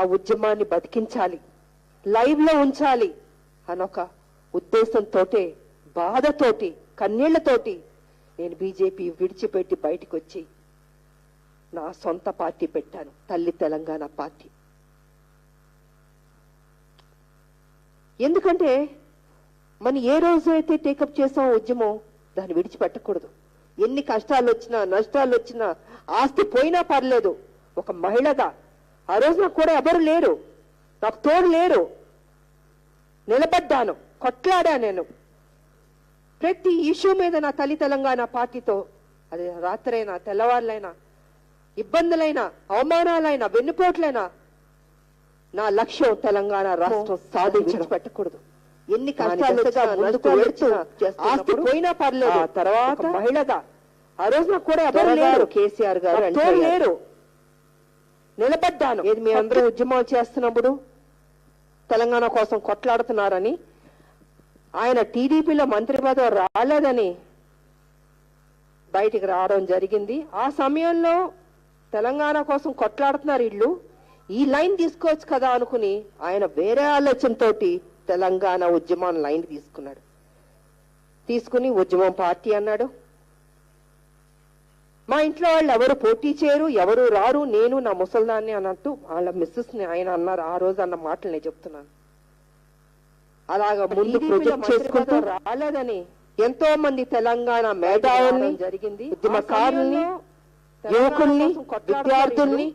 ఆ ఉద్యమాన్ని బతికించాలి లైవ్లో ఉంచాలి అనొక ఉద్దేశంతోటే బాధతోటి కన్నీళ్ళతోటి నేను బీజేపీ విడిచిపెట్టి బయటికి వచ్చి నా సొంత పార్టీ పెట్టాను తల్లి తెలంగాణ పార్టీ. ఎందుకంటే మనం ఏ రోజు అయితే టేకప్ చేసాం ఉద్యమం దాన్ని విడిచిపెట్టకూడదు. ఎన్ని కష్టాలు వచ్చినా నష్టాలు వచ్చినా ఆస్తి పోయినా పర్లేదు. ఒక మహిళగా ఆ రోజు నాకు కూడా ఎవరు లేరు. నాకు తోడు లేరు. నిలబడ్డాను. కొట్లాడా నేను. ప్రతి ఇష్యూ మీద నా తల్లి తెలంగాణ పార్టీతో అది రాత్రైనా తెల్లవారులైనా ఇబ్బందులైనా అవమానాలైనా వెన్నుపోట్లైనా నా లక్ష్యం తెలంగాణ రాష్ట్రం సాధించడం. పెట్టకూడదు. ఎన్ని కష్టాలు ఆస్తి పోయినా పర్లేదు. తర్వాత మహిళగా ఆ రోజు నాకు కూడా ఎవరు లేరు. కేసీఆర్ గారు లేరు. నిలబడ్డాను. ఏది మీ అందరూ ఉద్యమాలు చేస్తున్నప్పుడు తెలంగాణ కోసం కొట్లాడుతున్నారని ఆయన టీడీపీలో మంత్రి పదవి రాలేదని బయటికి రావడం జరిగింది. ఆ సమయంలో తెలంగాణ కోసం కొట్లాడుతున్నారు ఇళ్ళు ఈ లైన్ తీసుకోవచ్చు కదా అనుకుని ఆయన వేరే ఆలోచనతోటి తెలంగాణ ఉద్యమం లైన్ తీసుకున్నాడు. తీసుకుని ఉద్యమం పార్టీ అన్నాడు. మా ఇంట్లో వాళ్ళు ఎవరు పోటీ చేయరు ఎవరు రారు నేను నా ముసల్దాన్ని అన్నట్టు వాళ్ళ మిస్సెస్ని ఆయన అన్నారు ఆ రోజు అన్న మాటలు నేను చెప్తున్నాను. అలాగా ముందు ప్రొజెక్ట్ చేసుకుంటూ రాలేదని ఎంతో మంది తెలంగాణ మేధావుల్ని జరిగింది. ఉద్యమకారుల్ని యువకుల్ని విద్యార్థుల్ని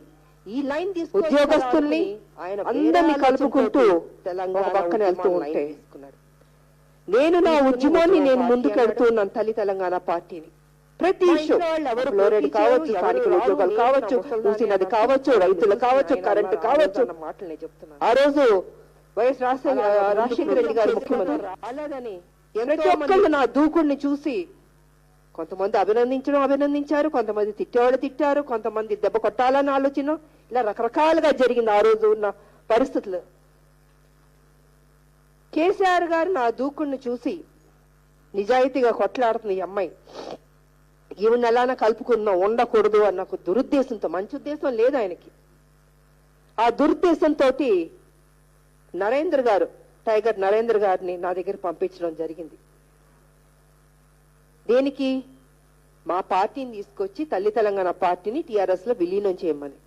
ఈ లైన్ ఉద్యోగస్తుల్ని అందరినీ కలుపుకుంటూ తెలంగాణ పక్కన వెళ్తూ ఉంటే నేను నా ఉద్యమాన్ని నేను ముందుకెళ్తున్నాను తల్లి తెలంగాణ పార్టీని. ప్రతి ఇష్యూ. ఫ్లోరైడ్ కావచ్చు స్థానిక ఉద్యోగాలు కావచ్చు మూసీ నది కావచ్చు రైతులు కావచ్చు కరెంటు కావచ్చు. ఆ రోజు వైఎస్ రాజశేఖర రెడ్డి గారు ముఖ్యమంత్రి. ప్రతి ఒక్కళ్ళు నా దూకుడిని చూసి కొంతమంది అభినందించడం అభినందించారు కొంతమంది తిట్టేవాళ్ళు తిట్టారు కొంతమంది దెబ్బ కొట్టాలని ఆలోచన. ఇలా రకరకాలుగా జరిగింది ఆ రోజు ఉన్న పరిస్థితులు. కేసీఆర్ గారు నా దూకుడిని చూసి నిజాయితీగా కొట్లాడుతున్న ఈ అమ్మాయి. ఈవిని ఎలానా కలుపుకుందాం ఉండకూడదు అన్న ఒక దురుద్దేశంతో మంచి ఉద్దేశం లేదు ఆయనకి. ఆ దురుద్దేశంతో నరేంద్ర గారు టైగర్ నరేంద్ర గారిని నా దగ్గర పంపించడం జరిగింది. దేనికి మా పార్టీని తీసుకొచ్చి తల్లి తెలంగాణ పార్టీని టిఆర్ఎస్లో విలీనం చేయమని.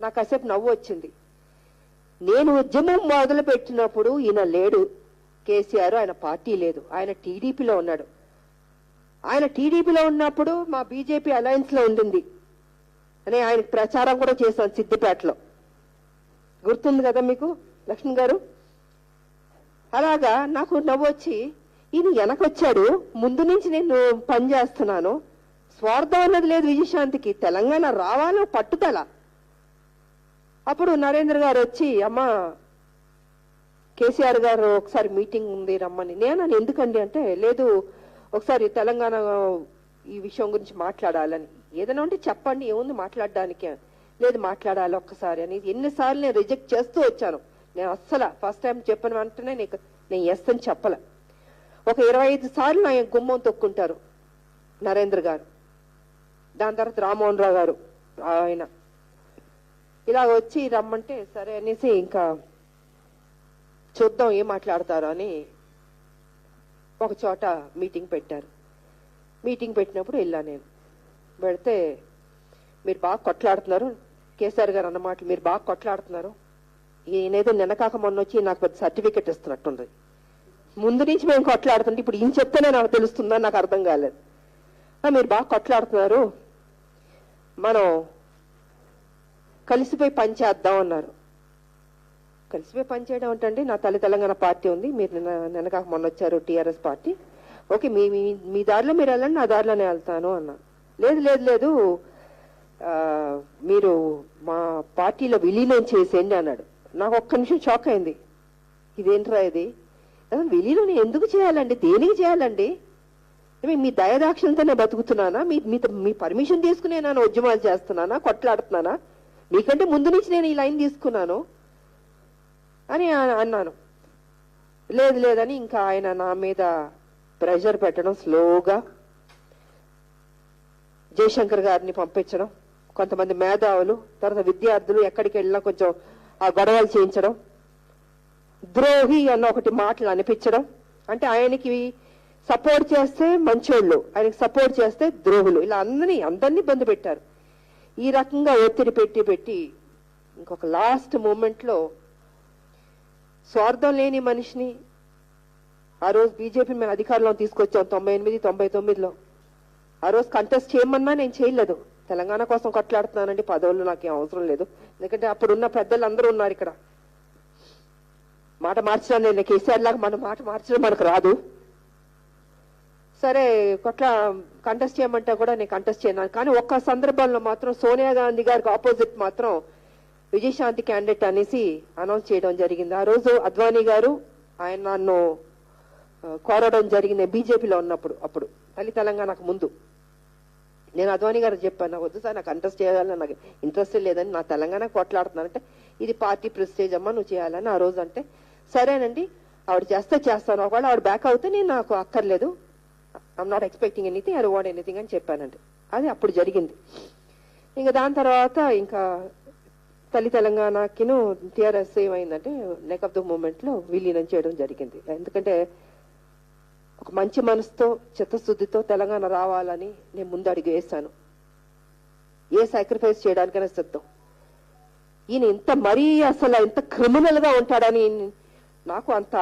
నాకు కాసేపు నవ్వు వచ్చింది. నేను ఉద్యమం మొదలు పెట్టినప్పుడు ఈయన లేడు. కేసీఆర్ ఆయన పార్టీ లేదు. ఆయన టీడీపీలో ఉన్నాడు. ఆయన టీడీపీలో ఉన్నప్పుడు మా బీజేపీ అలయన్స్లో ఉండింది. అని ఆయన ప్రచారం కూడా చేశాను సిద్దిపేటలో. గుర్తుంది కదా మీకు లక్ష్మణ్ గారు? అలాగా నాకు నవ్వొచ్చి ఈయన వెనకొచ్చాడు ముందు నుంచి నేను పని చేస్తున్నాను స్వార్థం అన్నది లేదు విజయశాంతికి తెలంగాణ రావాలో పట్టుదల. అప్పుడు నరేంద్ర గారు వచ్చి అమ్మ కేసీఆర్ గారు ఒకసారి మీటింగ్ ఉంది రమ్మని. నేను ఎందుకండి అంటే లేదు ఒకసారి తెలంగాణ ఈ విషయం గురించి మాట్లాడాలని. ఏదైనా ఉంటే చెప్పండి ఏముంది మాట్లాడడానికి? లేదు మాట్లాడాలి ఒక్కసారి అని ఎన్నిసార్లు నేను రిజెక్ట్ చేస్తూ వచ్చాను. నేను అస్సలు ఫస్ట్ టైం చెప్పిన వెంటనే నీకు నేను ఎస్ అని ఒక ఇరవై ఐదు సార్లు నా గుమ్మం తొక్కుంటారు నరేంద్ర గారు. దాని తర్వాత రామ్మోహన్ రావు గారు ఆయన. ఇలా వచ్చి రమ్మంటే సరే అనేసి ఇంకా చూద్దాం ఏం మాట్లాడతారు అని ఒక చోట మీటింగ్ పెట్టారు. మీటింగ్ పెట్టినప్పుడు వెళ్ళా నేను. పెడితే మీరు బాగా కొట్లాడుతున్నారు. కేసీఆర్ గారు అన్న మాటలు మీరు బాగా కొట్లాడుతున్నారు. ఈయనేదో నిన్నకాక మొన్న వచ్చి నాకు పెద్ద సర్టిఫికెట్ ఇస్తున్నట్టుంది. ముందు నుంచి మేము కొట్లాడుతుంటే ఇప్పుడు ఈయన చెప్తేనే నాకు తెలుస్తుందని నాకు అర్థం కాలేదు. మీరు బాగా కొట్లాడుతున్నారు. మనం కలిసిపోయి పని చేద్దాం అన్నారు. కలిసిపోయి పని చేయడం నా తల్లి తెలంగాణ పార్టీ ఉంది. మీరు నిన్న మొన్న వచ్చారు టీఆర్ఎస్ పార్టీ. ఓకే మీ మీ- మీ దారిలో మీరు వెళ్ళండి నా దారిలోనే వెళ్తాను అన్నా. లేదు లేదు లేదు. మీరు మా పార్టీలో విలీనం చేసేయండి అన్నాడు. నాకు ఒక్క నిమిషం షాక్ అయింది. ఇదేంట్రా ఇది? విలీనం ఎందుకు చేయాలండి? దేనికి చేయాలండి? మీ- మీ బతుకుతున్నానా? మీ మీ- మీ పర్మిషన్ తీసుకునే నేను ఉద్యమాలు చేస్తున్నానా? కొట్లాడుతున్నానా? మీకంటే ముందు నుంచి నేను ఈ లైన్ తీసుకున్నాను. అని అన్నాను. లేదు లేదని ఇంకా ఆయన నా మీద ప్రెషర్ పెట్టడం స్లోగా జయశంకర్ గారిని పంపించడం కొంతమంది మేధావులు తర్వాత విద్యార్థులు ఎక్కడికి వెళ్ళినా కొంచెం ఆ గొడవలు చేయించడం ద్రోహి అన్న ఒకటి మాటలు అనిపించడం. అంటే ఆయనకి సపోర్ట్ చేస్తే మంచోళ్ళు ఆయనకి సపోర్ట్ చేస్తే ద్రోహులు. ఇలా అందరినీ అందరినీ ఇబ్బంది పెట్టారు. ఈ రకంగా ఒత్తిడి పెట్టి పెట్టి ఇంకొక లాస్ట్ మూమెంట్లో స్వార్థం లేని మనిషిని ఆ రోజు బీజేపీ మేము అధికారంలో తీసుకొచ్చాం తొంభై ఎనిమిది తొంభై తొమ్మిదిలో. ఆ రోజు కంటెస్ట్ చేయమన్నా నేను చేయలేదు. తెలంగాణ కోసం కొట్లాడుతున్నానండి పదవులు నాకేం అవసరం లేదు. ఎందుకంటే అప్పుడున్న పెద్దలు అందరూ ఉన్నారు ఇక్కడ. మాట మార్చడం నేను కేసీఆర్ లాగా మన మాట మార్చడం మనకు రాదు. సరే కొట్ల కంటెస్ట్ చేయమంటే కూడా నేను కంటెస్ట్ చేయను. కానీ ఒక్క సందర్భంలో మాత్రం సోనియా గాంధీ గారికి ఆపోజిట్ మాత్రం విజయశాంతి క్యాండిడేట్ అనేసి అనౌన్స్ చేయడం జరిగింది. ఆ రోజు అద్వానీ గారు ఆయన నన్ను కోరడం జరిగింది బీజేపీలో ఉన్నప్పుడు అప్పుడు. తల్లి తెలంగాణకు ముందు. నేను అద్వానీ గారు చెప్పాను నాకు వద్దు సార్ నాకు ఇంట్రెస్ట్ చేయాలని నాకు ఇంట్రెస్ట్ లేదని నా తెలంగాణ కొట్లాడుతున్నానంటే ఇది పార్టీ ప్రెస్టేజ్ అమ్మా నువ్వు చేయాలని ఆ రోజు అంటే సరేనండి ఆవిడ చేస్తే చేస్తాను. ఒకవేళ ఆవిడ బ్యాక్ అవుతే నేను నాకు అక్కర్లేదు. I'm not expecting anything I want anything అని చెప్పానండి. అది అప్పుడు జరిగింది. ఇంకా దాని తర్వాత ఇంకా తల్లి తెలంగాణకిను టిఆర్ఎస్ ఏమైందంటే నెక్ ఆఫ్ ద మూమెంట్లో విలీనం చేయడం జరిగింది. ఎందుకంటే ఒక మంచి మనసుతో చిత్తశుద్ధితో తెలంగాణ రావాలని నేను ముందు అడిగి వేశాను. ఏ సాక్రిఫైస్ చేయడానికైనా సిద్ధం. ఈయన ఇంత మరీ అసలు ఇంత క్రిమినల్గా ఉంటాడని నాకు అంత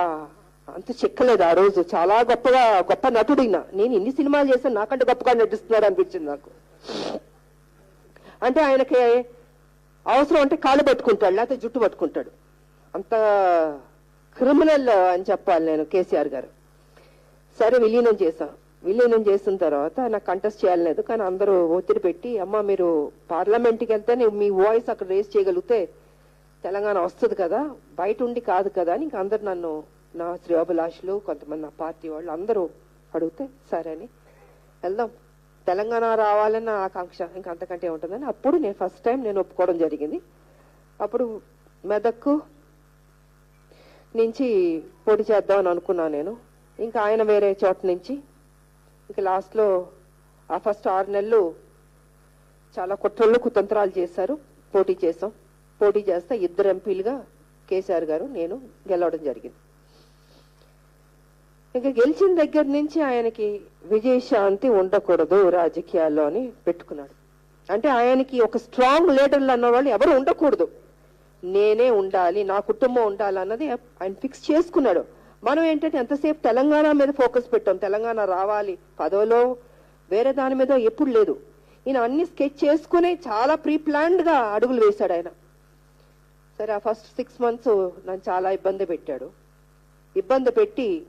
అంత చెక్కలేదు ఆ రోజు. చాలా గొప్పగా గొప్ప నటుడు నేను ఇన్ని సినిమాలు చేశాను నాకంటే గొప్పగా నటిస్తున్నాడు అనిపించింది నాకు. అంటే ఆయనకి అవసరం అంటే కాళ్ళు పట్టుకుంటాడు లేకపోతే జుట్టు పట్టుకుంటాడు. అంత క్రిమినల్ అని చెప్పాలి నేను కేసీఆర్ గారు. సరే విలీనం చేశాం. విలీనం చేసిన తర్వాత నాకు కంటెస్ట్ చేయలేదు కానీ అందరూ ఒత్తిడి పెట్టి అమ్మ మీరు పార్లమెంట్కి వెళ్తే మీ వాయిస్ అక్కడ రేస్ చేయగలిగితే తెలంగాణ వస్తుంది కదా బయట ఉండి కాదు కదా అని ఇంక అందరు నన్ను నా శ్రేయోభిలాషులు కొంతమంది నా పార్టీ వాళ్ళు అందరూ అడిగితే సరే అని. వెళ్దాం. తెలంగాణ రావాలన్న ఆకాంక్ష ఇంకా అంతకంటే ఉంటుందని అప్పుడు నేను ఫస్ట్ టైం నేను ఒప్పుకోవడం జరిగింది. అప్పుడు మెదక్కు నుంచి పోటీ చేద్దామని అనుకున్నాను నేను. ఇంకా ఆయన వేరే చోట నుంచి ఇంకా లాస్ట్లో ఆ ఫస్ట్ ఆరు నెలలు చాలా కుట్రలు కుతంత్రాలు చేశారు. పోటీ చేసాం పోటీ చేస్తే ఇద్దరు ఎంపీలుగా కేసీఆర్ గారు నేను గెలవడం జరిగింది. ఇంకా గెలిచిన దగ్గర నుంచి ఆయనకి విజయశాంతి ఉండకూడదు రాజకీయాల్లో అని పెట్టుకున్నాడు. అంటే ఆయనకి ఒక స్ట్రాంగ్ లీడర్లు అన్న వాళ్ళు ఎవరు ఉండకూడదు. నేనే ఉండాలి నా కుటుంబం ఉండాలి అన్నది ఆయన ఫిక్స్ చేసుకున్నాడు. మనం ఏంటంటే ఎంతసేపు తెలంగాణ మీద ఫోకస్ పెట్టాం తెలంగాణ రావాలి పదవిలో వేరే దాని మీద ఎప్పుడు లేదు. ఈయన అన్ని స్కెచ్ చేసుకుని చాలా ప్రీ గా అడుగులు వేశాడు ఆయన. సరే ఆ ఫస్ట్ సిక్స్ మంత్స్ నన్ను చాలా ఇబ్బంది పెట్టాడు. ఇబ్బంది పెట్టి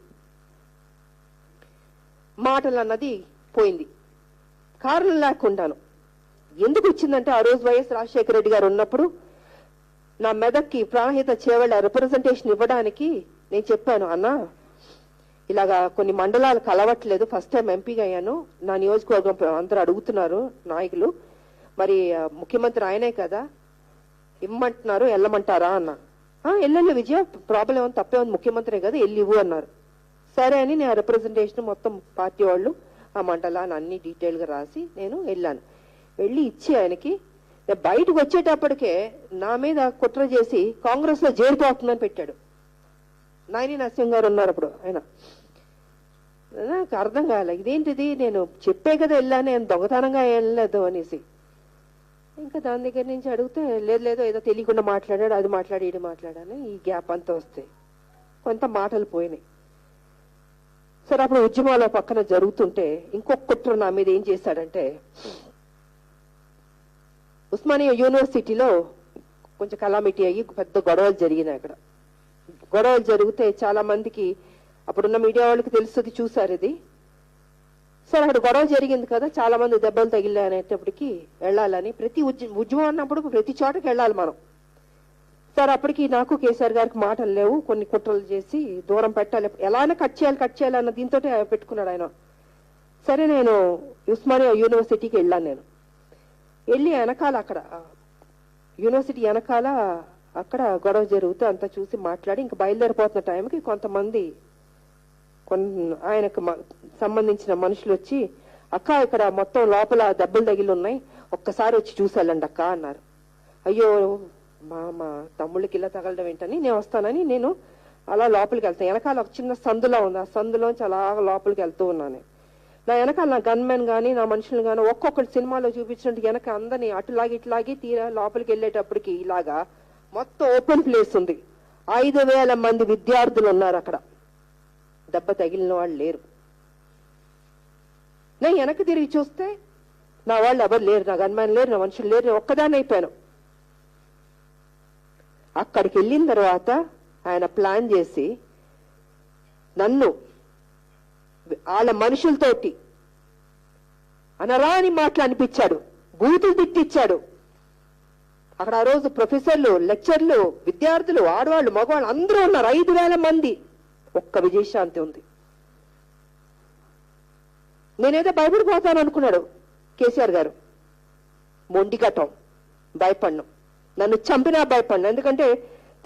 మాటలు అన్నది పోయింది. కారణం లేకుండాను. ఎందుకు వచ్చిందంటే ఆ రోజు వైఎస్ రాజశేఖర రెడ్డి గారు ఉన్నప్పుడు నా మెదక్కి ప్రాణహిత చేవళ్ళ రిప్రజెంటేషన్ ఇవ్వడానికి నేను చెప్పాను అన్న ఇలాగా కొన్ని మండలాలు కలవట్లేదు. ఫస్ట్ టైం ఎంపీగా అయ్యాను. నా నియోజకవర్గం అందరూ అడుగుతున్నారు నాయకులు. మరి ముఖ్యమంత్రి ఆయనే కదా. ఇమ్మంటున్నారు వెళ్ళమంటారా? అన్న. వెళ్ళండి విజయ ప్రాబ్లం ఏమో తప్పే ఉంది. ముఖ్యమంత్రి కదా వెళ్ళి ఇవ్వు అన్నారు. సరే అని నేను రిప్రజెంటేషన్ మొత్తం పార్టీ వాళ్ళు ఆ మండలాన్ని అన్ని డీటెయిల్గా రాసి నేను వెళ్ళాను. వెళ్ళి ఇచ్చి ఆయనకి బయటకు వచ్చేటప్పటికే నా మీద కుట్ర చేసి కాంగ్రెస్లో చేరిపోతుందని పెట్టాడు. నాయని నరసింహ గారు ఉన్నారు అప్పుడు ఆయన. నాకు అర్థం కాలే ఇదేంటిది? నేను చెప్పే కదా వెళ్ళాను నేను దొంగతనంగా వెళ్ళలేదు అనేసి. ఇంకా దాని దగ్గర నుంచి అడిగితే లేదు లేదు ఏదో తెలియకుండా మాట్లాడాడు అది మాట్లాడి ఇది మాట్లాడాను ఈ గ్యాప్ అంతా వస్తాయి కొంత మాటలు పోయినాయి. సరే అప్పుడు ఉద్యమాల పక్కన జరుగుతుంటే ఇంకొక కుట్ర నా మీద ఏం చేశాడంటే ఉస్మానియా యూనివర్సిటీలో కొంచెం కలామిటీ అయ్యి పెద్ద గొడవలు జరిగినాయి అక్కడ. గొడవలు జరిగితే చాలా మందికి అప్పుడున్న మీడియా వాళ్ళకి తెలుస్తుంది చూసారు ఇది. సరే అక్కడ గొడవ జరిగింది కదా చాలా మంది దెబ్బలు తగిలాయి అనేటప్పటికి వెళ్ళాలని ప్రతి ఉద్యమం ఉద్యమం అన్నప్పుడు ప్రతి చోటకి వెళ్ళాలి మనం. సార్ అప్పటికి నాకు కేసీఆర్ గారికి మాటలు లేవు. కొన్ని కుట్రలు చేసి దూరం పెట్టాలి. ఎలానే కట్ చేయాలి కట్ చేయాలి అన్న దీంతో పెట్టుకున్నాడు ఆయన. సరే నేను ఉస్మానియా యూనివర్సిటీకి వెళ్ళాను నేను. వెళ్ళి వెనకాల అక్కడ యూనివర్సిటీ వెనకాల అక్కడ గొడవ జరుగుతూ అంతా చూసి మాట్లాడి ఇంకా బయలుదేరిపోతున్న టైంకి కొంతమంది ఆయనకు మ- సంబంధించిన మనుషులు వచ్చి అక్క ఇక్కడ మొత్తం లోపల దెబ్బలు తగిలి ఉన్నాయి. ఒక్కసారి వచ్చి చూసి వెళ్ళండి అక్క అన్నారు. అయ్యో మా మా తమ్ముళ్ళకి ఇలా తగలడం ఏంటని నేను వస్తానని నేను అలా లోపలికి వెళ్తాను. వెనకాల ఒక చిన్న సందులో ఉంది. ఆ సందులోంచి అలా లోపలికి వెళ్తూ ఉన్నాను. నా వెనకాల నా గన్మెన్ కానీ నా మనుషులు కానీ ఒక్కొక్కటి సినిమాలో చూపించినట్టు వెనక అందరినీ అటులాగి ఇట్లాగి తీరా లోపలికి వెళ్ళేటప్పటికి ఇలాగా మొత్తం ఓపెన్ ప్లేస్ ఉంది. ఐదు వేల మంది విద్యార్థులు ఉన్నారు అక్కడ. దెబ్బ తగిలిన వాళ్ళు లేరు. నేను వెనక్కి తిరిగి చూస్తే నా వాళ్ళు ఎవరు లేరు. నా గన్మెన్ లేరు నా మనుషులు లేరు. నేను ఒక్కదాన్ని అయిపోయాను. అక్కడికి వెళ్ళిన తర్వాత ఆయన ప్లాన్ చేసి నన్ను వాళ్ళ మనుషులతోటి అనరాని మాటలు అనిపించాడు బూతులు తిట్టిచ్చాడు. అక్కడ ఆ రోజు ప్రొఫెసర్లు లెక్చర్లు విద్యార్థులు ఆడవాళ్ళు మగవాళ్ళు అందరూ ఉన్నారు ఐదు వేల మంది. ఒక్క విజయశాంతి ఉంది. నేనేదో భయపడిపోతాను అనుకున్నాడు కేసీఆర్ గారు. మొండిగటం భయపడ్డం. నన్ను చంపినా భయపడిన. ఎందుకంటే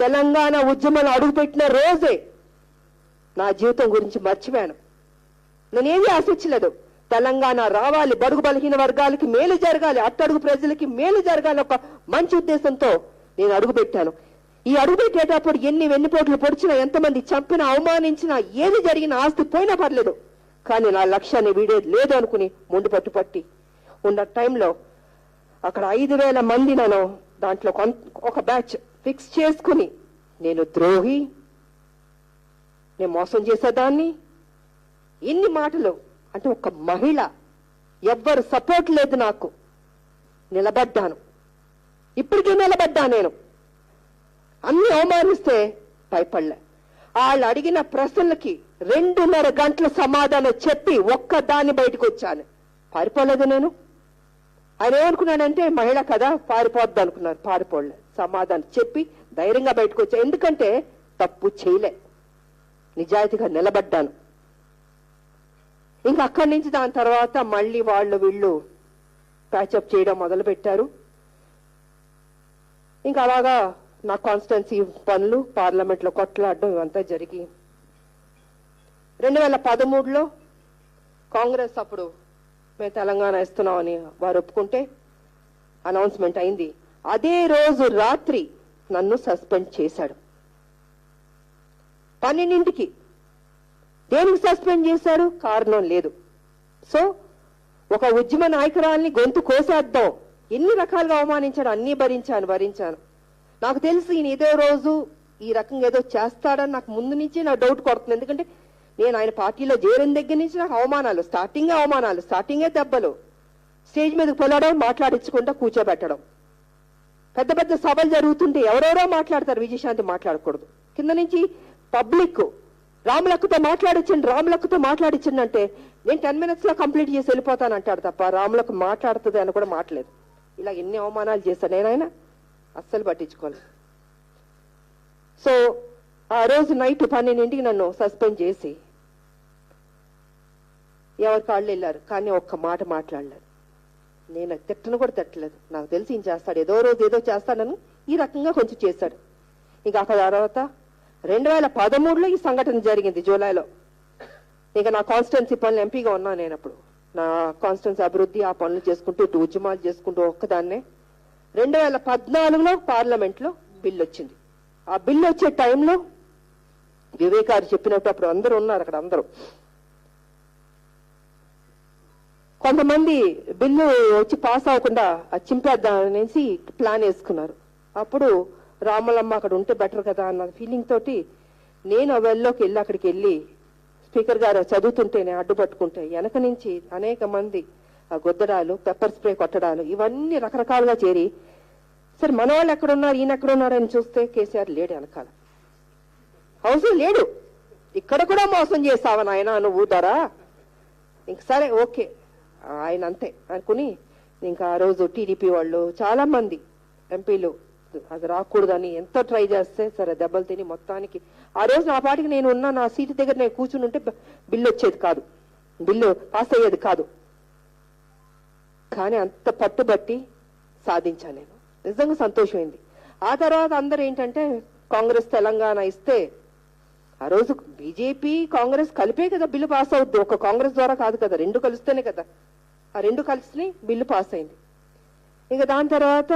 తెలంగాణ ఉద్యమం అడుగుపెట్టిన రోజే నా జీవితం గురించి మర్చిపోయాను. నేనేది ఆశించలేదు. తెలంగాణ రావాలి బడుగు బలహీన వర్గాలకి మేలు జరగాలి అట్టడుగు ప్రజలకి మేలు జరగాలి ఒక మంచి ఉద్దేశంతో నేను అడుగుపెట్టాను ఈ అడుగు పెట్టేటప్పుడు ఎన్ని వెన్నుపోట్లు పొడిచినా ఎంతమంది చంపినా అవమానించినా ఏది జరిగినా ఆస్తి పోయినా పర్లేదు. కానీ నా లక్ష్యాన్ని వీడేది లేదు అనుకుని ముందు పట్టు పట్టి ఉన్న టైంలో అక్కడ ఐదు వేల మంది నన్ను దాంట్లో కొన్- ఒక బ్యాచ్ ఫిక్స్ చేసుకుని నేను ద్రోహి నేను మోసం చేసేదాన్ని. ఎన్ని మాటలు అంటే ఒక మహిళ ఎవ్వరు సపోర్ట్ లేదు నాకు. నిలబడ్డాను. ఇప్పటికీ నిలబడ్డా నేను. అన్ని అవమానిస్తే భయపడలే. వాళ్ళు అడిగిన ప్రశ్నలకి రెండున్నర గంటల సమాధానం చెప్పి ఒక్క దాన్ని బయటకు వచ్చాను. పారిపోలేదు నేను. ఆయన ఏమనుకున్నాడంటే మహిళ కదా పారిపోద్ది అనుకున్నారు పారిపోలే సమాధానం చెప్పి ధైర్యంగా బయటకు వచ్చా. ఎందుకంటే తప్పు చేయలే. నిజాయితీగా నిలబడ్డాను. ఇంకా అక్కడి నుంచి దాని తర్వాత మళ్ళీ వాళ్ళు వీళ్ళు ప్యాచప్ చేయడం మొదలుపెట్టారు. ఇంకా అలాగా నా కాన్స్టిట్యున్సీ పనులు పార్లమెంట్లో కొట్లాడడం ఇవంతా జరిగి రెండు వేల పదమూడులో కాంగ్రెస్ అప్పుడు మేము తెలంగాణ ఇస్తున్నామని వారు ఒప్పుకుంటే అనౌన్స్మెంట్ అయింది. అదే రోజు రాత్రి నన్ను సస్పెండ్ చేశాడు. పన్నెండింటికి దేనికి సస్పెండ్ చేశారు? కారణం లేదు. సో ఒక ఉద్యమ నాయకురాల్ని గొంతు కోసేద్దాం. ఎన్ని రకాలుగా అవమానించాడు? అన్ని భరించాను భరించాను. నాకు తెలుసు ఈయన ఏదో రోజు ఈ రకంగా ఏదో చేస్తాడని నాకు ముందు నుంచి నా డౌట్ కొడుతుంది. ఎందుకంటే నేను ఆయన పార్టీలో చేరిన దగ్గర నుంచి నాకు అవమానాలు స్టార్టింగ్ అవమానాలు స్టార్టింగే దెబ్బలు. స్టేజ్ మీదకి పొలడం మాట్లాడించకుండా కూర్చోబెట్టడం. పెద్ద పెద్ద సభలు జరుగుతుంటే ఎవరెవరో మాట్లాడతారు విజయశాంతి మాట్లాడకూడదు. కింద నుంచి పబ్లిక్ రాములక్కతో మాట్లాడించండి రాములక్కతో మాట్లాడించండి అంటే నేను టెన్ మినిట్స్లో కంప్లీట్ చేసి వెళ్ళిపోతాను అంటాడు తప్ప రాములకు మాట్లాడుతుంది అని కూడా మాట్లాడలేదు ఇలా ఎన్ని అవమానాలు చేశాను నేనైనా? అస్సలు పట్టించుకోలేదు. సో ఆ రోజు నైట్ పన్నెండింటికి నన్ను సస్పెండ్ చేసి ఎవరి కాళ్ళు వెళ్ళారు కానీ ఒక్క మాట మాట్లాడలేదు. నేను తిట్టను కూడా తిట్టలేదు. నాకు తెలిసి ఈయన చేస్తాడు. ఏదో రోజు ఏదో చేస్తానని ఈ రకంగా కొంచెం చేశాడు. ఇంకా అక్కడ తర్వాత రెండు వేల పదమూడులో ఈ సంఘటన జరిగింది జూలైలో. ఇంకా నా కాన్స్టిట్యున్సీ పనులు ఎంపీగా ఉన్నా నేను అప్పుడు. నా కాన్స్టిట్యున్సీ అభివృద్ధి ఆ పనులు చేసుకుంటూ ఇటు ఉద్యమాలు చేసుకుంటూ ఒక్కదాన్నే. రెండు వేల పద్నాలుగులో పార్లమెంట్లో బిల్లు వచ్చింది. ఆ బిల్లు వచ్చే టైంలో వివేకారు చెప్పినప్పుడు చెప్పినట్టు అప్పుడు అందరూ ఉన్నారు అక్కడ అందరూ. కొంతమంది బిల్లు వచ్చి పాస్ అవ్వకుండా అది చింపేద్దాం అనేసి ప్లాన్ వేసుకున్నారు. అప్పుడు రామలమ్మ అక్కడ ఉంటే బెటర్ కదా అన్న ఫీలింగ్ తోటి నేను ఆ వెల్లోకి వెళ్ళి అక్కడికి వెళ్ళి స్పీకర్ గారు చదువుతుంటే నేను అడ్డుపట్టుకుంటే వెనక నుంచి అనేక మంది ఆ గొద్దడాలు పెప్పర్ స్ప్రే కొట్టడాలు ఇవన్నీ రకరకాలుగా చేరి సరే మన వాళ్ళు ఎక్కడున్నారు? ఈయన ఎక్కడున్నారు? అని చూస్తే కేసీఆర్ లేడు వెనకాల. హౌస్ లేడు. ఇక్కడ కూడా మోసం చేస్తావా నాయన? నువ్వు ధర ఇంక సరే ఓకే. ఆయన అంతే అనుకుని ఇంకా ఆ రోజు టీడీపీ వాళ్ళు చాలా మంది ఎంపీలు అది రాకూడదని ఎంతో ట్రై చేస్తే సరే దెబ్బలు తిని మొత్తానికి ఆ రోజు నా పాటికి నేను ఉన్న నా సీటు దగ్గర నేను కూర్చుని ఉంటే బిల్లు వచ్చేది కాదు. బిల్లు పాస్ అయ్యేది కాదు. కానీ అంత పట్టుబట్టి సాధించాను నేను. నిజంగా సంతోషమైంది. ఆ తర్వాత అందరు ఏంటంటే కాంగ్రెస్ తెలంగాణ ఇస్తే ఆ రోజు బీజేపీ కాంగ్రెస్ కలిపే కదా బిల్లు పాస్ అవుద్ది. ఒక కాంగ్రెస్ ద్వారా కాదు కదా రెండు కలిస్తేనే కదా. ఆ రెండు కలిసి బిల్లు పాస్ అయింది. ఇంకా దాని తర్వాత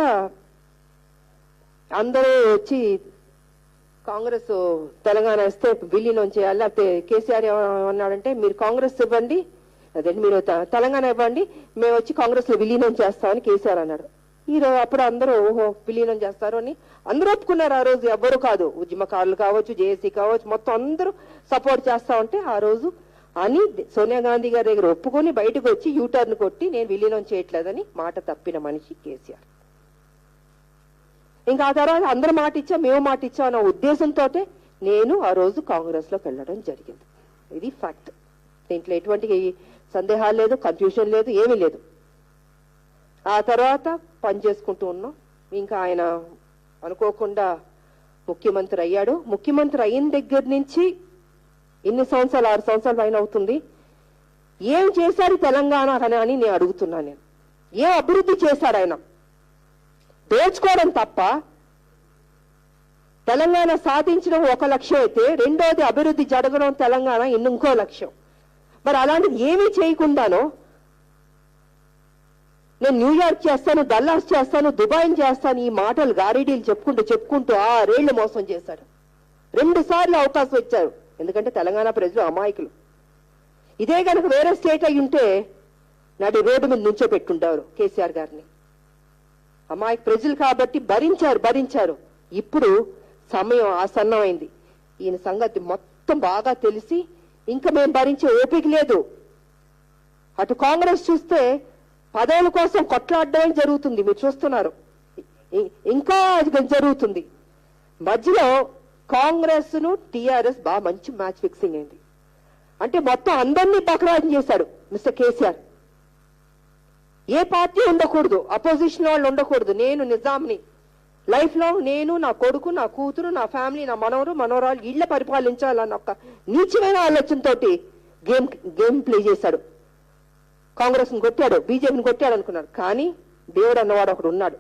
అందరూ వచ్చి కాంగ్రెస్ తెలంగాణ వస్తే విలీనం చేయాలి లేకపోతే కేసీఆర్ ఏమన్నాడంటే మీరు కాంగ్రెస్ ఇవ్వండి అదే మీరు తెలంగాణ ఇవ్వండి మేము వచ్చి కాంగ్రెస్లో విలీనం చేస్తామని కేసీఆర్ అన్నాడు. ఈ రోజు అప్పుడు అందరూ ఓహో విలీనం చేస్తారు అని అందరూ ఒప్పుకున్నారు ఆ రోజు ఎవ్వరు కాదు. ఉద్యమకారులు కావచ్చు జేఏసీ కావచ్చు మొత్తం అందరూ సపోర్ట్ చేస్తా ఉంటే ఆ రోజు అని సోనియా గాంధీ గారి దగ్గర ఒప్పుకొని బయటకు వచ్చి యూటర్న్ కొట్టి నేను విలీనం చేయట్లేదని మాట తప్పిన మనిషి కేసీఆర్. ఇంకా ఆ తర్వాత అందరు మాట ఇచ్చా మేము మాట ఇచ్చాం అన్న ఉద్దేశంతో నేను ఆ రోజు కాంగ్రెస్లోకి వెళ్ళడం జరిగింది. ఇది ఫ్యాక్ట్. దీంట్లో ఎటువంటి సందేహాలు లేదు కన్ఫ్యూజన్ లేదు ఏమీ లేదు. ఆ తర్వాత పని చేసుకుంటూ ఉన్నాం. ఇంకా ఆయన అనుకోకుండా ముఖ్యమంత్రి అయ్యాడు. ముఖ్యమంత్రి అయిన దగ్గర నుంచి ఎన్ని సంవత్సరాలు ఆరు సంవత్సరాలు పైన అవుతుంది? ఏం చేశారు తెలంగాణ అని నేను అడుగుతున్నాను నేను. ఏం అభివృద్ధి చేశాడు ఆయన? దోచుకోవడం తప్ప తెలంగాణ సాధించడం ఒక లక్ష్యం అయితే రెండోది అభివృద్ధి జరగడం తెలంగాణ ఇంకో లక్ష్యం. మరి అలాంటిది ఏమీ చేయకుండానో నేను న్యూయార్క్ చేస్తాను డల్లాస్ చేస్తాను దుబాయ్ చేస్తాను ఈ మాటలు గారిడీలు చెప్పుకుంటూ చెప్పుకుంటూ ఆరేళ్ళు మోసం చేశాడు. రెండు సార్లు అవకాశం ఇచ్చారు. ఎందుకంటే తెలంగాణ ప్రజలు అమాయకులు. ఇదే కనుక వేరే స్టేట్ అయి ఉంటే నాటి రోడ్డు మీద నుంచో పెట్టుంటారు కేసీఆర్ గారిని. అమాయక ప్రజలు కాబట్టి భరించారు భరించారు. ఇప్పుడు సమయం ఆసన్నమైంది. ఈయన సంగతి మొత్తం బాగా తెలిసి ఇంకా మేము భరించే ఓపిక లేదు. అటు కాంగ్రెస్ చూస్తే పదవుల కోసం కొట్లాడడం జరుగుతుంది. మీరు చూస్తున్నారు. ఇంకా అది జరుగుతుంది. మధ్యలో కాంగ్రెస్ను టిఆర్ఎస్ బాగా మంచి మ్యాచ్ ఫిక్సింగ్ అయింది. అంటే మొత్తం అందరినీ పకరాజం చేశాడు మిస్టర్ కేసీఆర్. ఏ పార్టీ ఉండకూడదు అపోజిషన్ వాళ్ళు ఉండకూడదు. నేను నిజాంని లైఫ్లో నేను నా కొడుకు నా కూతురు నా ఫ్యామిలీ నా మనవరు మనవరాలు ఇళ్ళ పరిపాలించాలన్న ఒక నీచమైన ఆలోచనతోటి గేమ్ గేమ్ ప్లే చేశాడు. కాంగ్రెస్ని కొట్టాడు బీజేపీని కొట్టాడు అనుకున్నాడు. కానీ దేవుడు అన్నవాడు ఒకడు ఉన్నాడు.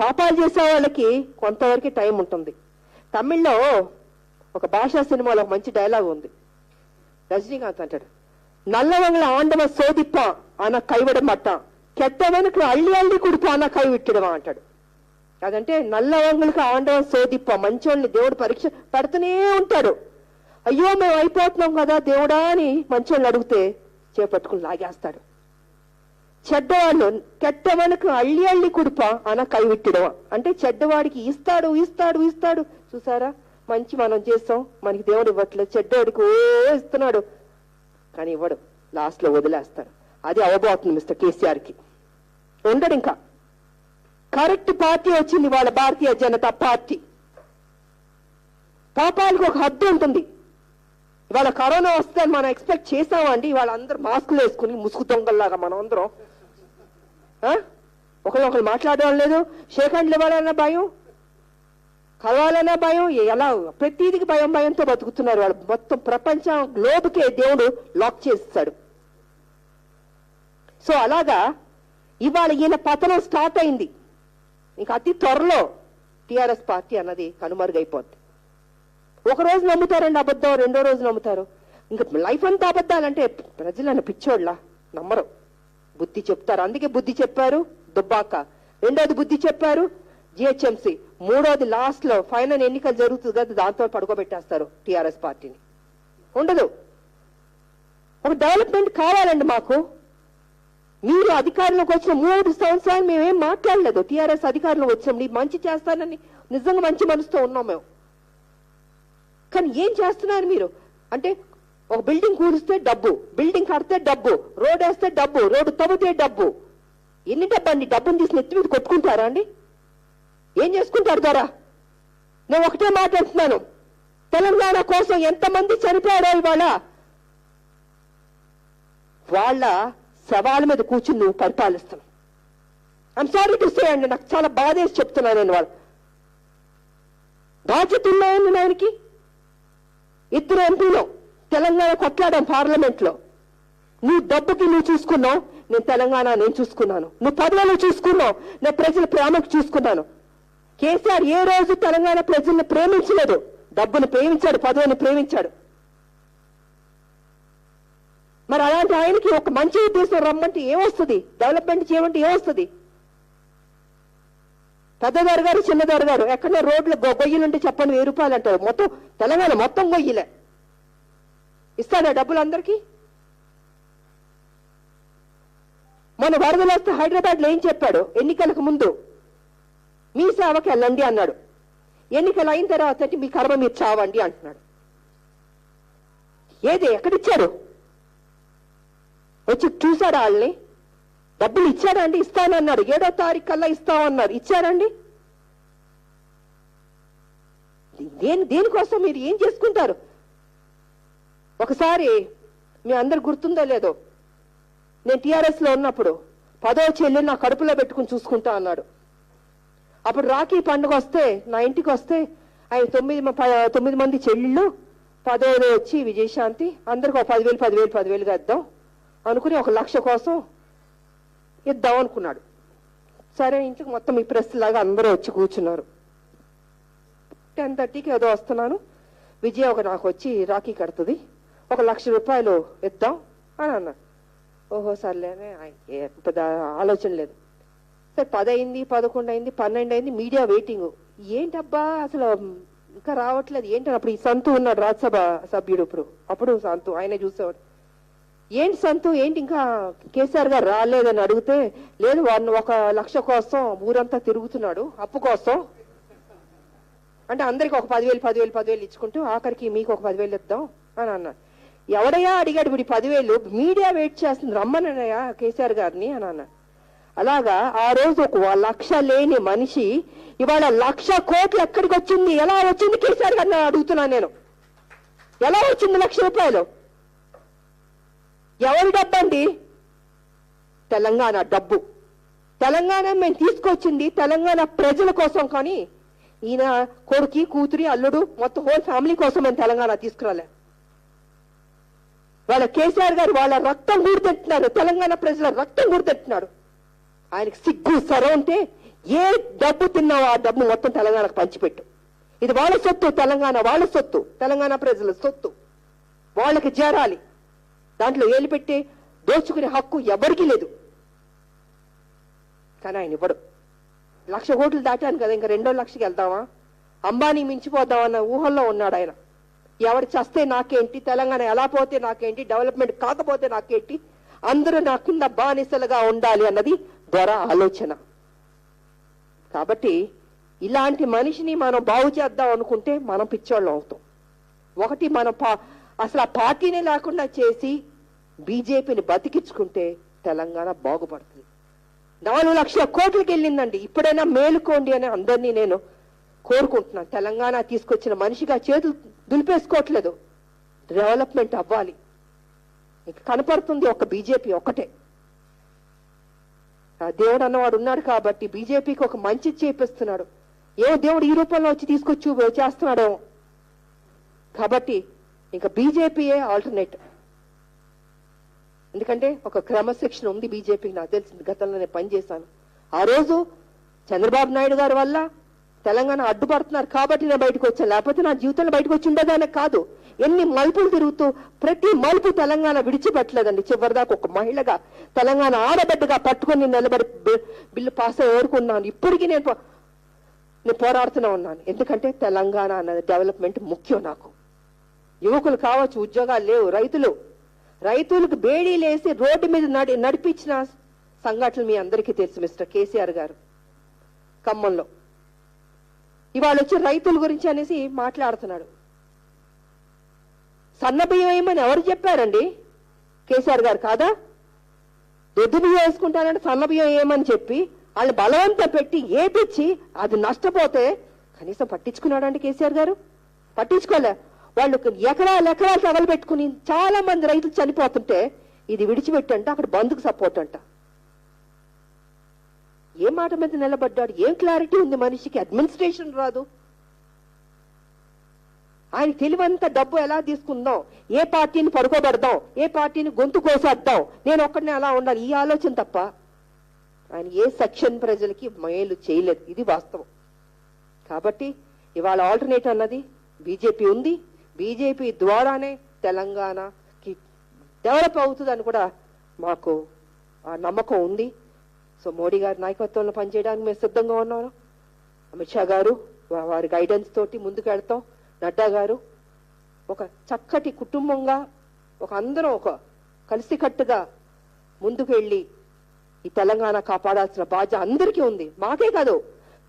పాపాలు చేసే వాళ్ళకి కొంతవరకు టైం ఉంటుంది. తమిళ్లో ఒక భాషా సినిమాలో ఒక మంచి డైలాగ్ ఉంది ரஜினிகாந்த் అంటాడు நல்லவங்களை ஆண்டவன் சோதிப்பான் ஆனா கைவிட மாட்டான் கெட்டவனுக்கு அள்ளி அள்ளி கொடுப்பான் ஆனா கைவிட்டுடுவான் అంటాడు అదంటే నల్లవంగులకు ఆండవన్ శోధిప్ప మంచోళ్ళని దేవుడు పరీక్ష పెడుతూనే ఉంటాడు అయ్యో మేము అయిపోతున్నాం కదా దేవుడా అని మంచోళ్ళు అడిగితే చేపట్టుకుని లాగేస్తాడు చెడ్డవాళ్ళు కెట్టవనుకు అల్లి అల్లి కుడుప అన కైవిట్టడమా అంటే చెడ్డవాడికి ఇస్తాడు ఇస్తాడు ఇస్తాడు చూసారా? మంచి మనం చేస్తాం. మనకి దేవుడు ఇవ్వట్లేదు. చెడ్డోడికి ఓ ఇస్తున్నాడు. కానీ ఇవ్వడు. లాస్ట్లో వదిలేస్తాడు. అది అవబోతుంది మిస్టర్ కేసీఆర్కి ఉండడు ఇంకా. కరెక్ట్ పార్టీ వచ్చింది వాళ్ళ భారతీయ జనతా పార్టీ. పాపాలకు ఒక హద్దు ఉంటుంది. ఇవాళ కరోనా వస్తే మనం ఎక్స్పెక్ట్ చేసామండి ఇవాళ అందరు మాస్కులు వేసుకుని ముసుగు దొంగల్లాగా మనం అందరం. ఒకరు ఒకళ్ళు ఒకళ్ళు మాట్లాడడం లేదు. షేక్ హ్యాండ్లు ఇవ్వాలన్న భయం. కలవాలనే భయం ఎలా ప్రతిదికి భయం భయంతో బతుకుతున్నారు వాళ్ళు. మొత్తం ప్రపంచం గ్లోబ్కే దేవుడు లాక్ చేస్తాడు సో అలాగా ఇవాళ ఈయన పతనం స్టార్ట్ అయింది. ఇంకా అతి త్వరలో టిఆర్ఎస్ పార్టీ అన్నది కనుమరుగైపోద్ది. ఒక రోజు నమ్ముతారండి అబద్ధం రెండో రోజు నమ్ముతారు. ఇంకా లైఫ్ అంతా అబద్ధాలంటే ప్రజలను పిచ్చోళ్ళ నమ్మరు. బుద్ధి చెప్తారు. అందుకే బుద్ధి చెప్పారు దుబ్బాక. రెండోది బుద్ధి చెప్పారు జిహెచ్ఎంసి మూడోది లాస్ట్లో ఫైనల్ ఎన్నికలు జరుగుతుంది కదా దాంతో పడుకోబెట్టేస్తారు టిఆర్ఎస్ పార్టీని. ఉండదు. ఒక డెవలప్మెంట్ కావాలండి మాకు. మీరు అధికారంలోకి వచ్చిన మూడు సంవత్సరాలు మేమేం మాట్లాడలేదు. టిఆర్ఎస్ అధికారులు వచ్చాం. మంచి చేస్తానని నిజంగా మంచి మనసుతో ఉన్నాం మేము. కానీ ఏం చేస్తున్నారు మీరు? అంటే ఒక బిల్డింగ్ కూలిస్తే డబ్బు బిల్డింగ్ కడితే డబ్బు రోడ్ వేస్తే డబ్బు రోడ్డు తవ్వితే డబ్బు. ఎన్ని డబ్బు అండి డబ్బుని తీసి నెత్తి మీద కొట్టుకుంటారా అండి? ఏం చేసుకుంటారు ద్వారా? నేను ఒకటే మాట్లాడుతున్నాను తెలంగాణ కోసం ఎంతమంది చనిపోయారో ఇవాళ? వాళ్ళ శవాల మీద కూర్చుని నువ్వు పరిపాలిస్తున్నావు. ఐమ్ సారీ టు సే అండి నాకు చాలా బాధేసి చెప్తున్నాను నేను వాళ్ళు. బాధ్యత ఉన్నాయండి ఆయనకి? ఇద్దరు ఎంపీలో తెలంగాణ కొట్లాడాం పార్లమెంట్లో. నువ్వు డబ్బుకి నువ్వు చూసుకున్నావు నేను తెలంగాణ నేను చూసుకున్నాను. నువ్వు పదవులు చూసుకున్నావు నేను ప్రజల ప్రేమకు చూసుకున్నాను. కేసీఆర్ ఏ రోజు తెలంగాణ ప్రజల్ని ప్రేమించలేదు. డబ్బును ప్రేమించాడు పదవిని ప్రేమించాడు. మరి అలాంటి ఆయనకి ఒక మంచి ఉద్దేశం రమ్మంటే ఏమొస్తుంది? డెవలప్మెంట్ చేయమంటే ఏమొస్తుంది? పెద్దదారు గారు చిన్నదారు గారు ఎక్కడ రోడ్లు గొ- గొయ్యలుంటే చెప్పండి వెయ్యి రూపాయలు అంటారు. మొత్తం తెలంగాణ మొత్తం గొయ్యలే. ఇస్తాడా డబ్బులు అందరికీ? మన వరదలు వస్తే హైదరాబాద్లో ఏం చెప్పాడు? ఎన్నికలకు ముందు మీ సేవకి వెళ్ళండి అన్నాడు. ఎన్నికలు అయిన తర్వాత మీ కర్మ మీరు చావండి అంటున్నాడు. ఏది ఎక్కడిచ్చారు? వచ్చి చూసారా వాళ్ళని? డబ్బులు ఇచ్చారా అండి? ఇస్తానన్నాడు ఏడో తారీఖు కల్లా ఇస్తామన్నారు. ఇచ్చారండి? దేని దేనికోసం మీరు ఏం చేసుకుంటారు? ఒకసారి మీ అందరు గుర్తుందో లేదో నేను టీఆర్ఎస్లో ఉన్నప్పుడు పదో చెల్లి నా కడుపులో పెట్టుకుని చూసుకుంటా అన్నాడు. అప్పుడు రాఖీ పండుగ వస్తే నా ఇంటికి వస్తే ఆయన తొమ్మిది మ- ప- తొమ్మిది మంది చెల్లెళ్ళు పదోది వచ్చి విజయశాంతి అందరికి ఒక పదివేలు పదివేలు పదివేలుగా ఇద్దాం అనుకుని ఒక లక్ష కోసం ఇద్దాం అనుకున్నాడు. సరే ఇంటికి మొత్తం ఈ ప్రెస్ లాగా అందరూ వచ్చి కూర్చున్నారు. టెన్ థర్టీకి ఏదో వస్తున్నాను. విజయ ఒక నాకు వచ్చి రాఖీ కడుతుంది. ఒక లక్ష రూపాయలు ఇద్దాం అని అన్నాడు. ఓహో సర్లే పెద్ద ఆలోచన లేదు. సరే పది అయింది పదకొండు అయింది పన్నెండు అయింది మీడియా వెయిటింగ్. ఏంటబ్బా అసలు ఇంకా రావట్లేదు. ఏంటని అప్పుడు ఈ సంతు ఉన్నాడు రాజ్యసభ సభ్యుడు ఇప్పుడు. అప్పుడు సంతు ఆయన చూసేవాడు. ఏంటి సంతు? ఏంటి ఇంకా కేసీఆర్ గారు రాలేదని అడిగితే లేదు వాడిని ఒక లక్ష కోసం ఊరంతా తిరుగుతున్నాడు అప్పు కోసం. అంటే అందరికి ఒక పదివేలు పదివేలు పదివేలు ఇచ్చుకుంటూ ఆఖరికి మీకు ఒక పదివేలు ఇద్దాం అని అన్నాడు ఎవడయ్యా అడిగాడు ఇప్పుడు పదివేలు మీడియా వెయిట్ చేస్తుంది రమ్మనయ్యా కేసీఆర్ గారిని అని అన్నాడు అలాగా ఆ రోజు ఒక లక్ష లేని మనిషి ఇవాళ లక్ష కోట్లు ఎక్కడికి వచ్చింది? ఎలా వచ్చింది? కేసీఆర్ గారిని అడుగుతున్నా నేను. ఎలా వచ్చింది లక్ష రూపాయలు? ఎవరి డబ్బు అండి? తెలంగాణ డబ్బు. తెలంగాణ మేము తీసుకొచ్చింది తెలంగాణ ప్రజల కోసం కానీ ఈయన కొడుకి కూతురి అల్లుడు మొత్తం హోల్ ఫ్యామిలీ కోసం మేము తెలంగాణ తీసుకురాలే. వాళ్ళ కేసీఆర్ గారు వాళ్ళ రక్తం గుర్తెట్టినారు తెలంగాణ ప్రజల రక్తం గుర్తెట్టున్నాడు ఆయనకి సిగ్గు సరే ఉంటే ఏ డబ్బు తిన్నావో ఆ డబ్బు మొత్తం తెలంగాణకు పంచిపెట్టు. ఇది వాళ్ళ సొత్తు తెలంగాణ వాళ్ళ సొత్తు తెలంగాణ ప్రజల సొత్తు. వాళ్ళకి చేరాలి. దాంట్లో ఏలు పెట్టి దోచుకునే హక్కు ఎవరికీ లేదు. కానీ ఆయన ఇవ్వడు. లక్ష కోట్లు దాటాను కదా ఇంకా రెండో లక్షకి వెళ్దామా అంబానీ మించిపోదామన్న ఊహల్లో ఉన్నాడు ఆయన. ఎవరు చస్తే నాకేంటి? తెలంగాణ ఎలా పోతే నాకేంటి? డెవలప్మెంట్ కాకపోతే నాకేంటి? అందరూ నా కింద బానిసలుగా ఉండాలి అన్నది దొర ఆలోచన. కాబట్టి ఇలాంటి మనిషిని మనం బాగు చేద్దాం అనుకుంటే మనం పిచ్చోళ్ళం అవుతాం. ఒకటి మన పా అసలు ఆ పార్టీనే లేకుండా చేసి బీజేపీని బతికించుకుంటే తెలంగాణ బాగుపడుతుంది. నాలుగు లక్షల కోట్లకి వెళ్ళిందండి. ఇప్పుడైనా మేలుకోండి అని అందరినీ నేను కోరుకుంటున్నాను. తెలంగాణ తీసుకొచ్చిన మనిషిగా చేతులు దులిపేసుకోవట్లేదు. డెవలప్మెంట్ అవ్వాలి. ఇక కనపడుతుంది ఒక బీజేపీ ఒక్కటే. దేవుడు అన్నవాడు ఉన్నాడు కాబట్టి బీజేపీకి ఒక మంచి చేపిస్తున్నాడు. ఏ దేవుడు ఈ రూపంలో వచ్చి తీసుకొచ్చి చేస్తున్నాడేమో. కాబట్టి ఇంకా బీజేపీయే ఆల్టర్నేట్ ఎందుకంటే ఒక క్రమశిక్షణ ఉంది బీజేపీకి నాకు తెలిసింది. గతంలో నేను పనిచేశాను. ఆ రోజు చంద్రబాబు నాయుడు గారి వల్ల తెలంగాణ అడ్డుపడుతున్నారు కాబట్టి నేను బయటకు వచ్చాను. లేకపోతే నా జీవితంలో బయటకు వచ్చి ఉండేదానే కాదు. ఎన్ని మలుపులు తిరుగుతూ ప్రతి మలుపు తెలంగాణ విడిచిపెట్టలేదండి. చివరిదాకా ఒక మహిళగా తెలంగాణ ఆడబిడ్డగా పట్టుకొని నిలబడి బిల్లు పాస్ అయ్యి ఏరుకున్నాను ఇప్పటికీ నేను పో- నేను పోరాడుతూనే ఉన్నాను. ఎందుకంటే తెలంగాణ అన్నది డెవలప్మెంట్ ముఖ్యం నాకు. యువకులు కావచ్చు ఉద్యోగాలు లేవు రైతులు. రైతులకు బేడీలేసి రోడ్డు మీద నడి నడిపించిన సంఘటనలు మీ అందరికీ తెలుసు మిస్టర్ కేసీఆర్ గారు. ఖమ్మంలో. ఇవాళ వచ్చి రైతుల గురించి అనేసి మాట్లాడుతున్నాడు. సన్నబియ్యం ఏమని వేయమని ఎవరు చెప్పారండి? కేసీఆర్ గారు కాదా? దొద్దు బియ్యం వేసుకుంటానంటే సన్నబియ్యం వేయమని చెప్పి వాళ్ళు బలవంత పెట్టి ఏపిచ్చి అది నష్టపోతే కనీసం పట్టించుకున్నాడండి కేసీఆర్ గారు? పట్టించుకోలే. వాళ్ళు ఎకరాలు ఎకరాలు తగలబెట్టుకుని చాలా మంది రైతులు చనిపోతుంటే ఇది విడిచిపెట్టంట అక్కడ బంధుకు సపోర్ట్ అంట. ఏ మాట మీద నిలబడ్డాడు? ఏం క్లారిటీ ఉంది మనిషికి? అడ్మినిస్ట్రేషన్ రాదు. ఆయన తెలివంత డబ్బు ఎలా తీసుకుందాం? ఏ పార్టీని పడుకోబెడదాం? ఏ పార్టీని గొంతు కోసేద్దాం? నేను ఒక్కడిని అలా ఉండాలి. ఈ ఆలోచన తప్ప ఆయన ఏ సెక్షన్ ప్రజలకి మేలు చేయలేదు. ఇది వాస్తవం. కాబట్టి ఇవాళ ఆల్టర్నేట్ అన్నది బీజేపీ ఉంది. బీజేపీ ద్వారానే తెలంగాణకి డెవలప్ అవుతుందని కూడా మాకు ఆ నమ్మకం ఉంది. సో మోడీ గారి నాయకత్వంలో పనిచేయడానికి మేము సిద్ధంగా ఉన్నాను. అమిత్ షా గారు వారి గైడెన్స్ తోటి ముందుకు వెళ్తాం. నడ్డా గారు ఒక చక్కటి కుటుంబంగా ఒక అందరం ఒక కలిసికట్టుగా ముందుకు వెళ్ళి ఈ తెలంగాణ కాపాడాల్సిన బాధ్యత అందరికీ ఉంది. మాకే కాదు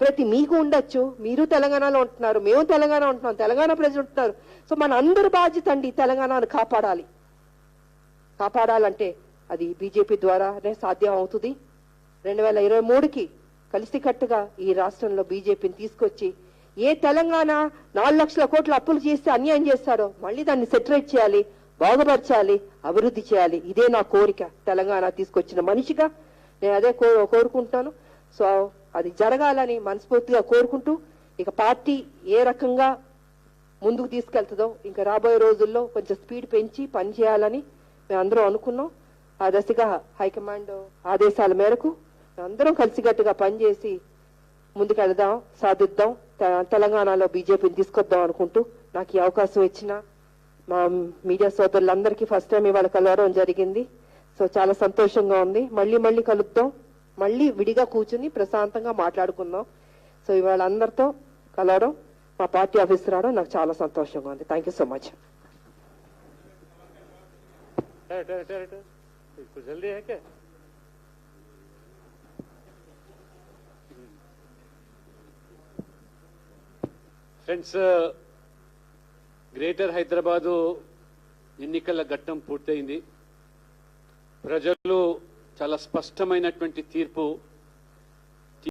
ప్రతి మీకు ఉండొచ్చు. మీరు తెలంగాణలో ఉంటున్నారు మేము తెలంగాణ ఉంటున్నాం తెలంగాణ ప్రజలు ఉంటున్నారు. సో మన అందరి బాధ్యత అండి తెలంగాణను కాపాడాలి. కాపాడాలంటే అది బీజేపీ ద్వారానే సాధ్యం అవుతుంది. రెండు వేల ఇరవై మూడుకి కలిసికట్టుగా ఈ రాష్ట్రంలో బీజేపీని తీసుకొచ్చి ఏ తెలంగాణ నాలుగు లక్షల కోట్ల అప్పులు చేస్తే అన్యాయం చేస్తారో మళ్ళీ దాన్ని సెటరేట్ చేయాలి బాగుపరచాలి అభివృద్ధి చేయాలి. ఇదే నా కోరిక. తెలంగాణ తీసుకొచ్చిన మనిషిగా నేను అదే కో కోరుకుంటాను. సో అది జరగాలని మనస్ఫూర్తిగా కోరుకుంటూ ఇక పార్టీ ఏ రకంగా ముందుకు తీసుకెళ్తుందో ఇంకా రాబోయే రోజుల్లో కొంచెం స్పీడ్ పెంచి పని చేయాలని అందరూ అనుకున్నాం. ఆ దశగా హైకమాండ్ ఆదేశాల మేరకు మేమందరం కలిసికట్టుగా పనిచేసి ముందుకు వెళదాం సాధిద్దాం తెలంగాణలో బీజేపీని తీసుకొద్దాం అనుకుంటూ నాకు ఈ అవకాశం ఇచ్చిన మా మీడియా సోదరులందరికీ ఫస్ట్ టైం ఇవాళ కలవడం జరిగింది సో చాలా సంతోషంగా ఉంది మళ్ళీ మళ్ళీ కలుద్దాం మళ్ళీ విడిగా కూర్చుని ప్రశాంతంగా మాట్లాడుకుందాం సో ఇవాళ అందరితో కలవడం మా పార్టీ ఆఫీస్ రావడం నాకు చాలా సంతోషంగా ఉంది థ్యాంక్ యూ సో మచ్ हट ఫ్రెండ్స్ గ్రేటర్ హైదరాబాదు ఎన్నికల ఘట్టం పూర్తయింది. ప్రజలు చాలా స్పష్టమైనటువంటి తీర్పు